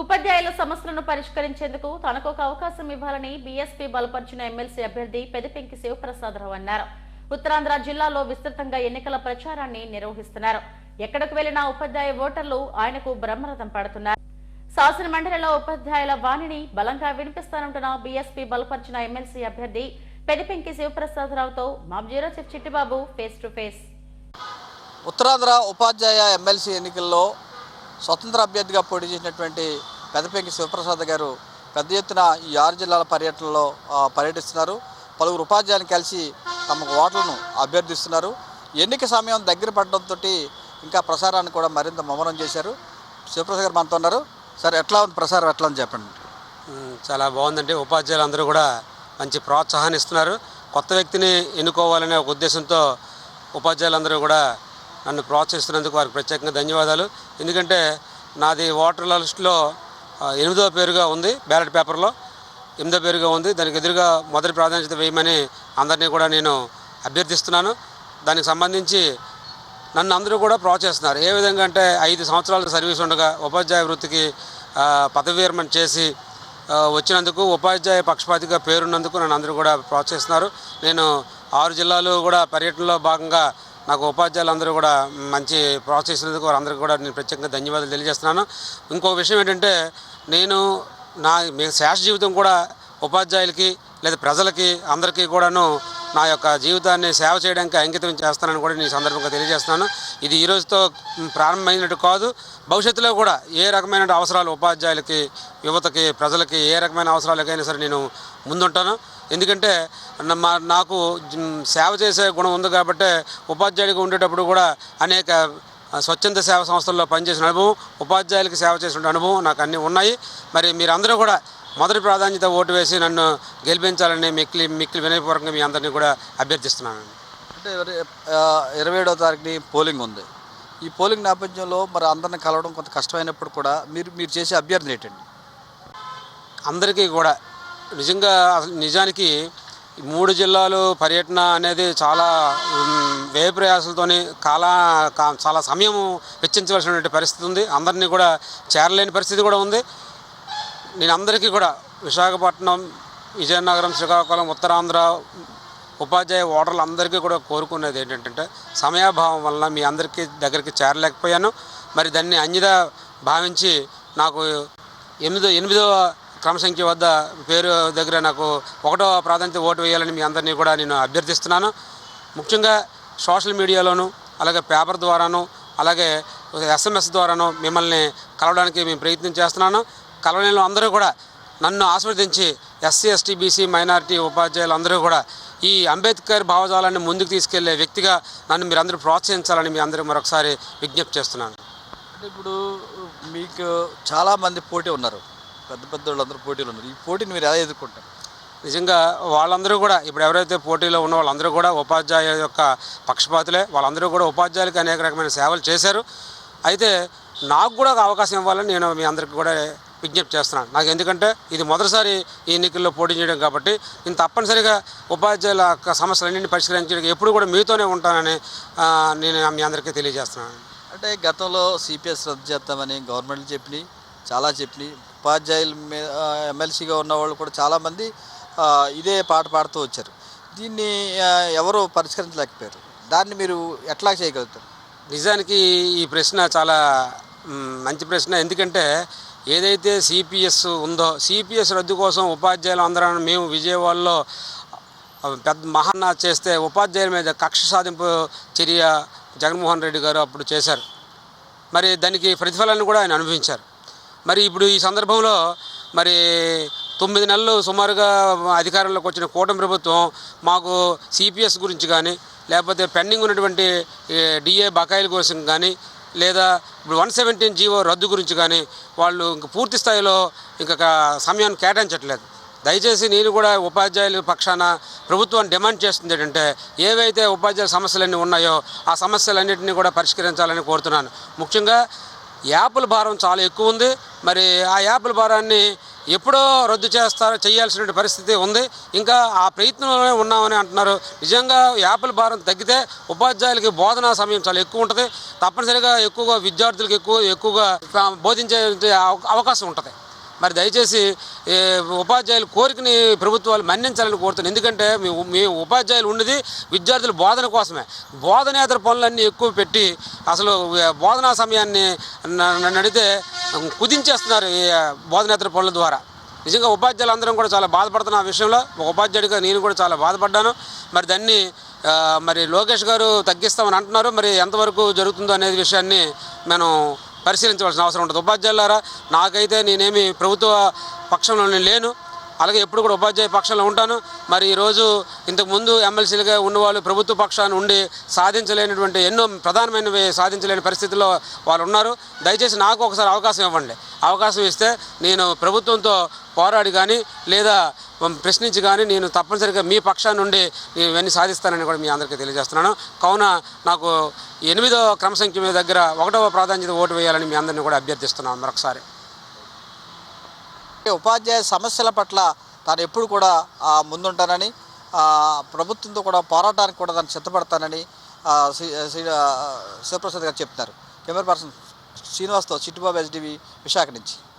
ఉపాధ్యాయుల సమస్యలను పరిష్కరించేందుకు తనకు ఒక అవకాశం ఇవ్వాలని బీఎస్పీ బలపరిచిన ఎమ్మెల్సీ అభ్యర్థి పెదపెంకి శివప్రసాదరావు అన్నారు. ఉత్తరాంధ్ర జిల్లాలో విస్తృతంగా ఎన్నికల ప్రచారాన్ని నిర్వహిస్తున్నారు. ఎక్కడకు వెళ్ళినా ఉపాధ్యాయ ఓటర్లు ఆయనకు బ్రహ్మరథం పడుతున్నారు. శాసన మండలిలో ఉపాధ్యాయుల వాణిని బలంగా వినిపిస్తానంటున్న బీఎస్పీ బలపరిచిన ఎమ్మెల్సీ అభ్యర్థి పెదపెంకి శివప్రసాదరావుతో మా zero chief Chittibabu face to face. Uttarandhra Upadhyaya MLC ఎన్నికల్లో స్వతంత్ర అభ్యర్థిగా పోటీ చేసినటువంటి పెదపెంకి శివప్రసాద్ గారు పెద్ద ఎత్తున ఈ ఆరు జిల్లాల పర్యటనలో పర్యటిస్తున్నారు. పలువురు ఉపాధ్యాయులను కలిసి తమకు ఓట్లను అభ్యర్థిస్తున్నారు. ఎన్నిక సమయం దగ్గర పడడంతో ఇంకా ప్రసారాన్ని కూడా మరింత ముమ్మరం చేశారు. శివప్రసాద్ గారు మనతో ఉన్నారు. సార్ ఎట్లా ఉంది ప్రసారం? ఎట్లా ఉంది చెప్పండి. చాలా బాగుందండి. ఉపాధ్యాయులు అందరూ కూడా మంచి ప్రోత్సాహాన్ని ఇస్తున్నారు. కొత్త వ్యక్తిని ఎన్నుకోవాలనే ఒక ఉద్దేశంతో ఉపాధ్యాయులందరూ కూడా నన్ను ప్రోత్సహిస్తున్నందుకు వారికి ప్రత్యేకంగా ధన్యవాదాలు. ఎందుకంటే నాది ఓటర్ లిస్టులో ఎనిమిదో పేరుగా ఉంది బ్యాలెట్ పేపర్లో. ఎనిమిదో పేరుగా ఉంది. దానికి ఎదురుగా మొదటి ప్రాధాన్యత వేయమని అందరినీ కూడా నేను అభ్యర్థిస్తున్నాను. దానికి సంబంధించి నన్ను అందరూ కూడా ప్రోత్సహిస్తున్నారు. ఏ విధంగా అంటే ఐదు సంవత్సరాల సర్వీస్ ఉండగా ఉపాధ్యాయ వృత్తికి ఆ, పదవి విరమణ చేసి వచ్చినందుకు ఉపాధ్యాయ పక్షపాతిగా పేరున్నందుకు నన్ను అందరూ కూడా ప్రోత్సహిస్తున్నారు. నేను ఆరు జిల్లాలు కూడా పర్యటనలో భాగంగా నాకు ఉపాధ్యాయులు అందరూ కూడా మంచి ప్రాసెస్ ప్రోత్సహిస్తున్నందుకు వారందరికీ కూడా నేను ప్రత్యేకంగా ధన్యవాదాలు తెలియజేస్తున్నాను. ఇంకో విషయం ఏంటంటే నేను నా మీ శాస్త్ర జీవితం కూడా ఉపాధ్యాయులకి లేదా ప్రజలకి అందరికీ కూడాను నా యొక్క జీవితాన్ని సేవ చేయడానికి అంకితం చేస్తానని కూడా నేను సందర్భంగా తెలియజేస్తున్నాను. ఇది ఈ రోజుతో ప్రారంభమైనట్టు కాదు. భవిష్యత్తులో కూడా ఏ రకమైన అవసరాలు ఉపాధ్యాయులకి యువతకి ప్రజలకి ఏ రకమైన అవసరాలకైనా సరే నేను ముందుంటాను. ఎందుకంటే మా నాకు సేవ చేసే గుణం ఉంది కాబట్టి ఉపాధ్యాయుడిగా ఉండేటప్పుడు కూడా అనేక స్వచ్ఛంద సేవ సంస్థల్లో పనిచేసిన అనుభవం ఉపాధ్యాయులకి సేవ చేసిన అనుభవం నాకు అన్నీ ఉన్నాయి. మరి మీరందరూ కూడా మొదటి ప్రాధాన్యత ఓటు వేసి నన్ను గెలిపించాలని మిక్కిలి మిక్కిలి వినయపూర్వకంగా మీ అందరినీ కూడా అభ్యర్థిస్తున్నాను. అంటే ఇరవై ఏడవ తారీఖుని పోలింగ్ ఉంది. ఈ పోలింగ్ నేపథ్యంలో మరి అందరిని కలవడం కొంత కష్టమైనప్పుడు కూడా మీరు మీరు చేసే అభ్యర్థన ఏంటండి? అందరికీ కూడా నిజంగా అసలు నిజానికి మూడు జిల్లాలు పర్యటన అనేది చాలా ఉమ్, వ్యయ ప్రయాసాలతోని కాలా చాలా సమయం వెచ్చించవలసినటువంటి పరిస్థితి ఉంది. అందరినీ కూడా చేరలేని పరిస్థితి కూడా ఉంది. నేను అందరికీ కూడా విశాఖపట్నం విజయనగరం శ్రీకాకుళం ఉత్తరాంధ్ర ఉపాధ్యాయ ఓటర్లు అందరికీ కూడా కోరుకునేది ఏంటంటే సమయాభావం వలన మీ అందరికీ దగ్గరికి చేరలేకపోయాను. మరి దాన్ని అన్యదా భావించి నాకు ఎనిమిదో ఎనిమిదవ క్రమసంఖ్య వద్ద పేరు దగ్గర నాకు ఒకటో ప్రాధాన్యత ఓటు వేయాలని మీ అందరినీ కూడా నేను అభ్యర్థిస్తున్నాను. ముఖ్యంగా సోషల్ మీడియాలోను అలాగే పేపర్ ద్వారాను అలాగే ఎస్ఎంఎస్ ద్వారాను మిమ్మల్ని కలవడానికి మేము ప్రయత్నం చేస్తున్నాను. కలవడంలో అందరూ కూడా నన్ను ఆస్వాదించి ఎస్సీ ఎస్టీ బీసీ మైనారిటీ ఉపాధ్యాయులు అందరూ కూడా ఈ అంబేద్కర్ భావజాలాన్ని ముందుకు తీసుకెళ్ళే వ్యక్తిగా నన్ను మీరు అందరూ ప్రోత్సహించాలని మీ అందరూ మరొకసారి విజ్ఞప్తి చేస్తున్నాను. అంటే ఇప్పుడు మీకు చాలామంది పోటీ ఉన్నారు. పెద్ద పెద్ద వాళ్ళందరూ పోటీలు ఉన్నారు. ఈ పోటీని మీరు ఎలా ఎదుర్కొంటారు? నిజంగా వాళ్ళందరూ కూడా ఇప్పుడు ఎవరైతే పోటీలో ఉన్న వాళ్ళందరూ కూడా ఉపాధ్యాయ యొక్క పక్షపాతులే. వాళ్ళందరూ కూడా ఉపాధ్యాయులకి అనేక రకమైన సేవలు చేశారు. అయితే నాకు కూడా ఒక అవకాశం ఇవ్వాలని నేను మీ అందరికీ కూడా విజ్ఞప్తి చేస్తున్నాను నాకు ఎందుకంటే ఇది మొదటిసారి ఈ ఎన్నికల్లో పోటీ చేయడం కాబట్టి నేను తప్పనిసరిగా ఉపాధ్యాయుల యొక్క సమస్యలన్నింటినీ పరిష్కరించడానికి ఎప్పుడు కూడా మీతోనే ఉంటానని నేను మీ అందరికీ తెలియజేస్తున్నాను. అంటే గతంలో సిపిఎస్ రద్దు చేస్తామని గవర్నమెంట్ చెప్పినాయి చాలా చెప్పినాయి. ఉపాధ్యాయుల మీద ఎమ్మెల్సీగా ఉన్న వాళ్ళు కూడా చాలామంది ఇదే పాట పాడుతూ వచ్చారు. దీన్ని ఎవరు పరిష్కరించలేకపోయారు? దాన్ని మీరు ఎట్లా చేయగలుగుతారు? నిజానికి ఈ ప్రశ్న చాలా మంచి ప్రశ్న. ఎందుకంటే ఏదైతే సిపిఎస్ ఉందో సిపిఎస్ రద్దు కోసం ఉపాధ్యాయులు అందరం మేము విజయవాడలో పెద్ద మహానా చేస్తే ఉపాధ్యాయుల మీద కక్ష సాధింపు చర్య జగన్మోహన్ రెడ్డి గారు అప్పుడు చేశారు. మరి దానికి ప్రతిఫలాన్ని కూడా ఆయన అనుభవించారు. మరి ఇప్పుడు ఈ సందర్భంలో మరి తొమ్మిది నెలలు సుమారుగా అధికారంలోకి వచ్చిన కూటమి ప్రభుత్వం మాకు సిపిఎస్ గురించి కానీ లేకపోతే పెండింగ్ ఉన్నటువంటి డిఏ బకాయిల కోసం కానీ లేదా ఇప్పుడు వన్ సెవెంటీన్ జీవో రద్దు గురించి కానీ వాళ్ళు ఇంక పూర్తి స్థాయిలో ఇంకొక సమయాన్ని కేటాయించట్లేదు. దయచేసి నేను కూడా ఉపాధ్యాయుల పక్షాన ప్రభుత్వం డిమాండ్ చేస్తుంది ఏంటంటే ఏవైతే ఉపాధ్యాయుల సమస్యలన్నీ ఉన్నాయో ఆ సమస్యలన్నింటినీ కూడా పరిష్కరించాలని కోరుతున్నాను. ముఖ్యంగా యాప్ల భారం చాలా ఎక్కువ ఉంది. మరి ఆ యాప్ల భారాన్ని ఎప్పుడో రద్దు చేస్తారో చేయాల్సిన పరిస్థితి ఉంది. ఇంకా ఆ ప్రయత్నంలోనే ఉన్నామని అంటున్నారు. నిజంగా యాపిల్ భారం తగ్గితే ఉపాధ్యాయులకి బోధనా సమయం చాలా ఎక్కువ ఉంటుంది. తప్పనిసరిగా ఎక్కువగా విద్యార్థులకు ఎక్కువ ఎక్కువగా బోధించే అవకాశం ఉంటుంది. మరి దయచేసి ఉపాధ్యాయుల కోరికని ప్రభుత్వాలు మన్నించాలని కోరుతున్నాను. ఎందుకంటే మీ మీ ఉపాధ్యాయులు ఉన్నది విద్యార్థుల బోధన కోసమే. బోధనేతర పనులన్నీ ఎక్కువ పెట్టి అసలు బోధనా సమయాన్ని న- అడిగితే కుదించేస్తున్నారు ఈ బోధనేతర పనుల ద్వారా. నిజంగా ఉపాధ్యాయులు అందరం కూడా చాలా బాధపడుతున్న ఆ విషయంలో. ఒక ఉపాధ్యాయుడిగా నేను కూడా చాలా బాధపడ్డాను. మరి దాన్ని మరి లోకేష్ గారు తగ్గిస్తామని అంటున్నారు. మరి ఎంతవరకు జరుగుతుందో అనే విషయాన్ని మనం పరిశీలించవలసిన అవసరం ఉంటుంది. ఉపాధ్యాయులారా నాకైతే నేనేమి ప్రభుత్వ పక్షంలో నేను లేను. అలాగే ఎప్పుడు కూడా ఉపాధ్యాయ పక్షంలో ఉంటాను. మరి ఈరోజు ఇంతకుముందు ఎమ్మెల్సీలుగా ఉన్నవాళ్ళు ప్రభుత్వ పక్షాన్ని ఉండి సాధించలేనటువంటి ఎన్నో ప్రధానమైనవి సాధించలేని పరిస్థితుల్లో వాళ్ళు ఉన్నారు. దయచేసి నాకు ఒకసారి అవకాశం ఇవ్వండి. అవకాశం ఇస్తే నేను ప్రభుత్వంతో పోరాడి కానీ లేదా ప్రశ్నించి కానీ నేను తప్పనిసరిగా మీ పక్షాన్ని నుండి నేను ఇవన్నీ సాధిస్తానని కూడా మీ అందరికీ తెలియజేస్తున్నాను. కావున నాకు ఎనిమిదో క్రమసంఖ్య దగ్గర ఒకటవ ప్రాధాన్యత ఓటు వేయాలని మీ అందరినీ కూడా అభ్యర్థిస్తున్నాను మరొకసారి. ఉపాధ్యాయ సమస్యల పట్ల తాను ఎప్పుడు కూడా ముందుంటానని ప్రభుత్వంతో కూడా పోరాటానికి కూడా తాను సిద్ధపడతానని శివప్రసాద్ గారు చెప్తున్నారు. కెమెరా పర్సన్ శ్రీనివాస్తో చిట్టుబాబు ఎస్డివి విశాఖ నుంచి.